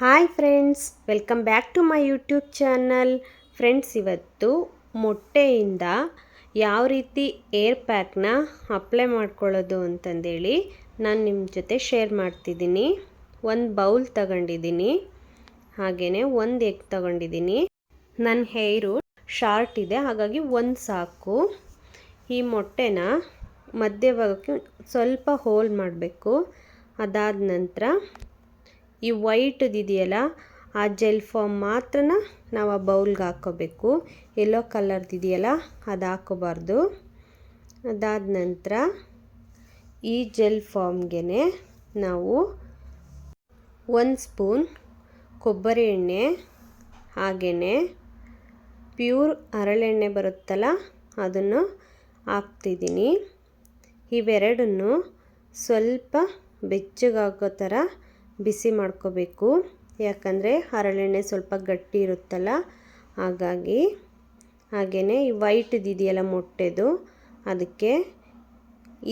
Hi friends, welcome back to my YouTube channel. Friends, ಇವತ್ತು ಮೊಟ್ಟೆಯಿಂದ ಯಾವ ರೀತಿ ಏರ್ ಪ್ಯಾಕ್ನ ಅಪ್ಲೈ ಮಾಡ್ಕೊಳ್ಳೋದು ಅಂತಂದೇಳಿ ನಾನು ನಿಮ್ಮ ಜೊತೆ ಶೇರ್ ಮಾಡ್ತಿದ್ದೀನಿ. ಒಂದು ಬೌಲ್ ತಗೊಂಡಿದ್ದೀನಿ. ಹಾಗೆಯೇ ಒಂದು ಎಗ್ ತಗೊಂಡಿದ್ದೀನಿ. ನನ್ನ ಹೇರು ಶಾರ್ಟ್ ಇದೆ, ಹಾಗಾಗಿ ಒಂದು ಸಾಕು. ಈ ಮೊಟ್ಟೆನ ಮಧ್ಯಭಾಗಕ್ಕೆ ಸ್ವಲ್ಪ ಹೋಲ್ ಮಾಡಬೇಕು. ಅದಾದ ನಂತರ ಈ ವೈಟ್ದಿದೆಯಲ್ಲ ಆ ಜೆಲ್ ಫಾರ್ಮ್ ಮಾತ್ರ ನಾವು ಆ ಬೌಲ್ಗೆ ಹಾಕ್ಕೋಬೇಕು. ಎಲ್ಲೋ ಕಲರ್ದಿದೆಯಲ್ಲ ಅದು ಹಾಕೋಬಾರ್ದು ಅದಾದ ನಂತರ ಈ ಜೆಲ್ ಫಾಮ್ಗೆ ನಾವು ಒಂದು ಸ್ಪೂನ್ ಕೊಬ್ಬರಿ ಎಣ್ಣೆ ಹಾಗೆಯೇ ಪ್ಯೂರ್ ಹರಳೆಣ್ಣೆ ಬರುತ್ತಲ್ಲ, ಅದನ್ನು ಹಾಕ್ತಿದ್ದೀನಿ. ಇವೆರಡನ್ನು ಸ್ವಲ್ಪ ಬೆಚ್ಚಗಾಗೋ ಥರ ಬಿಸಿ ಮಾಡ್ಕೋಬೇಕು. ಯಾಕಂದರೆ ಹರಳೆಣ್ಣೆ ಸ್ವಲ್ಪ ಗಟ್ಟಿ ಇರುತ್ತಲ್ಲ, ಹಾಗಾಗಿ ಹಾಗೆಯೇ ಈ ವೈಟ್ದಿದೆಯಲ್ಲ ಮೊಟ್ಟೆದು, ಅದಕ್ಕೆ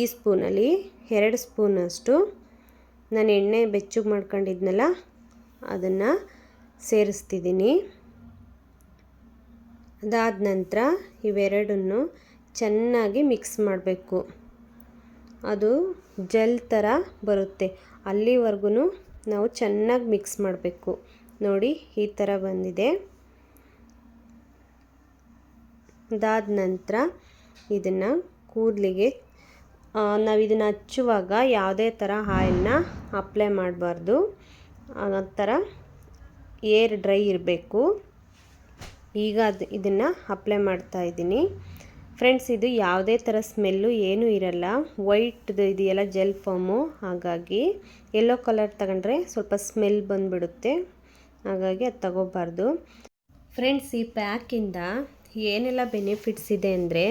ಈ ಸ್ಪೂನಲ್ಲಿ ಎರಡು ಸ್ಪೂನಷ್ಟು ನಾನು ಎಣ್ಣೆ ಬೆಚ್ಚಗೆ ಮಾಡ್ಕೊಂಡಿದ್ನಲ್ಲ, ಅದನ್ನು ಸೇರಿಸ್ತಿದ್ದೀನಿ. ಅದಾದ ನಂತರ ಇವೆರಡನ್ನು ಚೆನ್ನಾಗಿ ಮಿಕ್ಸ್ ಮಾಡಬೇಕು. ಅದು ಜೆಲ್ ಥರ ಬರುತ್ತೆ. ಅಲ್ಲಿವರೆಗೂ ನಾವು ಚೆನ್ನಾಗಿ ಮಿಕ್ಸ್ ಮಾಡಬೇಕು. ನೋಡಿ, ಈ ಥರ ಬಂದಿದೆ. ಅದಾದ ನಂತರ ಇದನ್ನು ಕೂದಲಿಗೆ ನಾವು ಇದನ್ನು ಹಚ್ಚುವಾಗ ಯಾವುದೇ ಥರ ಆಯಿಲ್ನ ಅಪ್ಲೈ ಮಾಡಬಾರ್ದು. ಆ ಏರ್ ಡ್ರೈ ಇರಬೇಕು. ಈಗ ಅದು, ಇದನ್ನು ಅಪ್ಲೈ ಮಾಡ್ತಾ ಇದ್ದೀನಿ. ಫ್ರೆಂಡ್ಸ್, ಇದು ಯಾವುದೇ ಥರ ಸ್ಮೆಲ್ಲು ಏನೂ ಇರಲ್ಲ. ವೈಟ್ದು ಇದೆಯಲ್ಲ, ಜೆಲ್ ಫಾಮು ಹಾಗಾಗಿ ಯೆಲ್ಲೋ ಕಲರ್ ತಗೊಂಡ್ರೆ ಸ್ವಲ್ಪ ಸ್ಮೆಲ್ ಬಂದುಬಿಡುತ್ತೆ. ಹಾಗಾಗಿ ಅದು ತಗೋಬಾರ್ದು. ಫ್ರೆಂಡ್ಸ್, ಈ ಪ್ಯಾಕಿಂದ ಏನೆಲ್ಲ ಬೆನಿಫಿಟ್ಸ್ ಇದೆ ಅಂದರೆ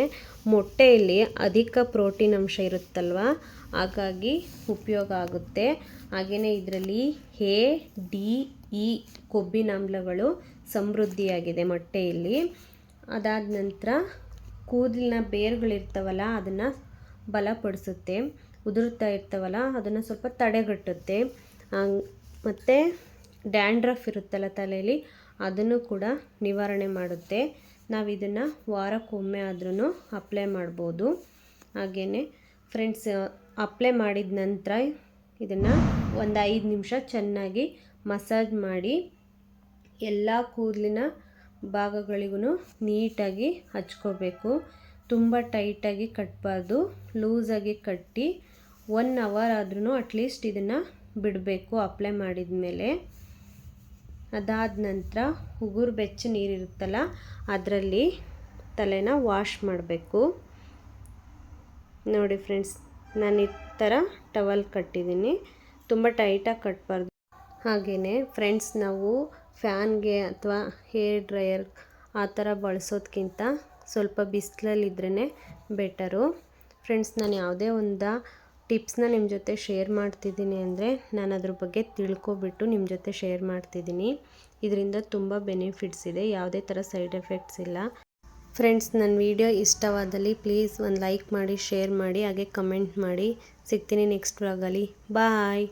ಮೊಟ್ಟೆಯಲ್ಲಿ ಅಧಿಕ ಪ್ರೋಟೀನ್ ಅಂಶ ಇರುತ್ತಲ್ವ? ಹಾಗಾಗಿ ಉಪಯೋಗ ಆಗುತ್ತೆ. ಹಾಗೆಯೇ ಇದರಲ್ಲಿ ಎ, ಡಿ, ಇ ಕೊಬ್ಬಿನಾಮ್ಲಗಳು ಸಮೃದ್ಧಿಯಾಗಿದೆ ಮೊಟ್ಟೆಯಲ್ಲಿ. ಅದಾದ ನಂತರ ಕೂದಲಿನ ಬೇರುಗಳಿರ್ತಾವಲ್ಲ ಅದನ್ನು ಬಲಪಡಿಸುತ್ತೆ. ಉದುರುತ್ತಾ ಇರ್ತಾವಲ್ಲ, ಅದನ್ನು ಸ್ವಲ್ಪ ತಡೆಗಟ್ಟುತ್ತೆ. ಮತ್ತು ಡ್ಯಾಂಡ್ರಫ್ ಇರುತ್ತಲ್ಲ ತಲೆಯಲ್ಲಿ ಅದನ್ನು ಕೂಡ ನಿವಾರಣೆ ಮಾಡುತ್ತೆ. ನಾವು ಇದನ್ನು ವಾರಕ್ಕೊಮ್ಮೆ ಆದ್ರೂ ಅಪ್ಲೈ ಮಾಡ್ಬೋದು. ಹಾಗೆಯೇ ಫ್ರೆಂಡ್ಸ್ ಅಪ್ಲೈ ಮಾಡಿದ ನಂತರ ಇದನ್ನು ಒಂದು ಐದು ನಿಮಿಷ ಚೆನ್ನಾಗಿ ಮಸಾಜ್ ಮಾಡಿ, ಎಲ್ಲ ಕೂದಲಿನ ಭಾಗಗಳಿಗೂ ನೀಟಾಗಿ ಹಚ್ಕೋಬೇಕು. ತುಂಬ ಟೈಟಾಗಿ ಕಟ್ಟಬಾರ್ದು ಲೂಸಾಗಿ ಕಟ್ಟಿ ಒನ್ ಅವರ್ ಆದ್ರೂ ಅಟ್ಲೀಸ್ಟ್ ಇದನ್ನು ಬಿಡಬೇಕು ಅಪ್ಲೈ ಮಾಡಿದ ಮೇಲೆ ಅದಾದ ನಂತರ ಉಗುರು ಬೆಚ್ಚ ನೀರಿರುತ್ತಲ್ಲ ಅದರಲ್ಲಿ ತಲೆನ ವಾಶ್ ಮಾಡಬೇಕು. ನೋಡಿ ಫ್ರೆಂಡ್ಸ್ ನಾನು ಈ ಥರ ಟವಲ್ ಕಟ್ಟಿದ್ದೀನಿ ತುಂಬ ಟೈಟಾಗಿ ಕಟ್ಟಬಾರ್ದು ಹಾಗೆಯೇ ಫ್ರೆಂಡ್ಸ್ ನಾವು ಫ್ಯಾನ್ಗೆ ಅಥವಾ ಹೇರ್ ಡ್ರೈಯರ್ ಆ ಥರ ಬಳಸೋದಕ್ಕಿಂತ ಸ್ವಲ್ಪ ಬಿಸಿಲಲ್ಲಿದ್ರೇ ಬೆಟರು ಫ್ರೆಂಡ್ಸ್ ನಾನು ಯಾವುದೇ ಒಂದು ಟಿಪ್ಸ್ನ ನಿಮ್ಮ ಜೊತೆ ಶೇರ್ ಮಾಡ್ತಿದ್ದೀನಿ ಅಂದರೆ ನಾನು ಅದ್ರ ಬಗ್ಗೆ ತಿಳ್ಕೊಬಿಟ್ಟು ನಿಮ್ಮ ಜೊತೆ ಶೇರ್ ಮಾಡ್ತಿದ್ದೀನಿ. ಇದರಿಂದ ತುಂಬ ಬೆನಿಫಿಟ್ಸ್ ಇದೆ, ಯಾವುದೇ ಥರ ಸೈಡ್ ಎಫೆಕ್ಟ್ಸ್ ಇಲ್ಲ. ಫ್ರೆಂಡ್ಸ್ ನನ್ನ ವಿಡಿಯೋ ಇಷ್ಟವಾದಲ್ಲಿ ಪ್ಲೀಸ್ ಒಂದು ಲೈಕ್ ಮಾಡಿ ಶೇರ್ ಮಾಡಿ, ಹಾಗೆ ಕಮೆಂಟ್ ಮಾಡಿ. ಸಿಗ್ತೀನಿ ನೆಕ್ಸ್ಟ್ ವ್ಲಾಗಲ್ಲಿ ಬಾಯ್